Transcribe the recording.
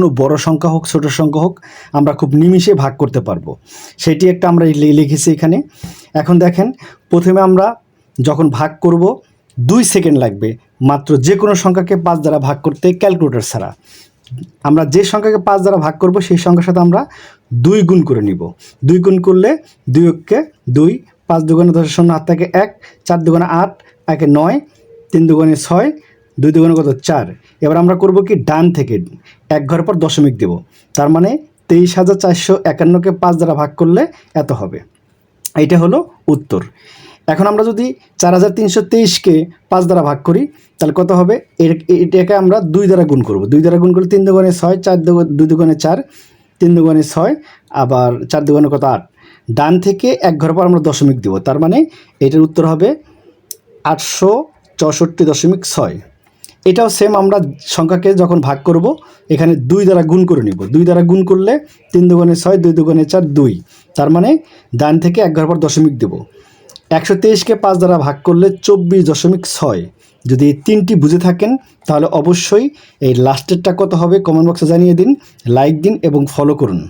কোনো বড় সংখ্যা হোক, ছোট সংখ্যা হোক, আমরা খুব নিমিষে ভাগ করতে পারব। সেটি একটা আমরা লিখেছি এখানে। এখন দেখেন, প্রথমে আমরা যখন ভাগ করব, দুই সেকেন্ড লাগবে। মাত্র যে কোনো সংখ্যাকে পাঁচ দ্বারা ভাগ করতে ক্যালকুলেটর ছাড়া। আমরা যে সংখ্যাকে পাঁচ দ্বারা ভাগ করব, সেই সংখ্যার সাথে আমরা দুই গুণ করে নিব। দুই গুণ করলে দুই অক্ষে দুই, পাঁচ দুগুণে দশ শূন্য হাত থেকে এক, চার দুগুণে আট, একে নয়, তিন দুগুণে ছয় দুই দুগুণে কত? চার। এবার আমরা করব কি? ডান থেকে। এক ঘর পর দশমিক দেব। তার মানে তেইশ হাজার চারশো একান্নকে পাঁচ দ্বারা ভাগ করলে এত হবে। এইটা হলো উত্তর। এখন আমরা যদি চার হাজার তিনশো তেইশকে পাঁচ দ্বারা ভাগ করি, তাহলে কত হবে? এটাকে আমরা দুই দ্বারা গুণ করব। দুই দ্বারা গুণ করলে তিন দুগুণে ছয়, চার দুই দুগুণে চার, তিন দুগুণে ছয়, আবার চার দুগুণে কত? আট। ডান থেকে এক ঘর পর আমরা দশমিক দেব। তার মানে এটার উত্তর হবে আটশো চৌষট্টি দশমিক ছয়। এটাও সেম আমরা সংখ্যাকে যখন ভাগ করব, এখানে দুই দ্বারা গুণ করে নিব। দুই দ্বারা গুণ করলে তিন দুগুণে ছয়, দুই দুগুণে চার, দুই। তার মানে ডান থেকে এক ঘর পর দশমিক দেব। একশো তেইশকে পাঁচ দ্বারা ভাগ করলে চব্বিশ দশমিক ছয়। যদি এই তিনটি বুঝে থাকেন, তাহলে অবশ্যই এই লাস্টেরটা কত হবে কমেন্ট বক্সে জানিয়ে দিন লাইক দিন এবং ফলো করুন।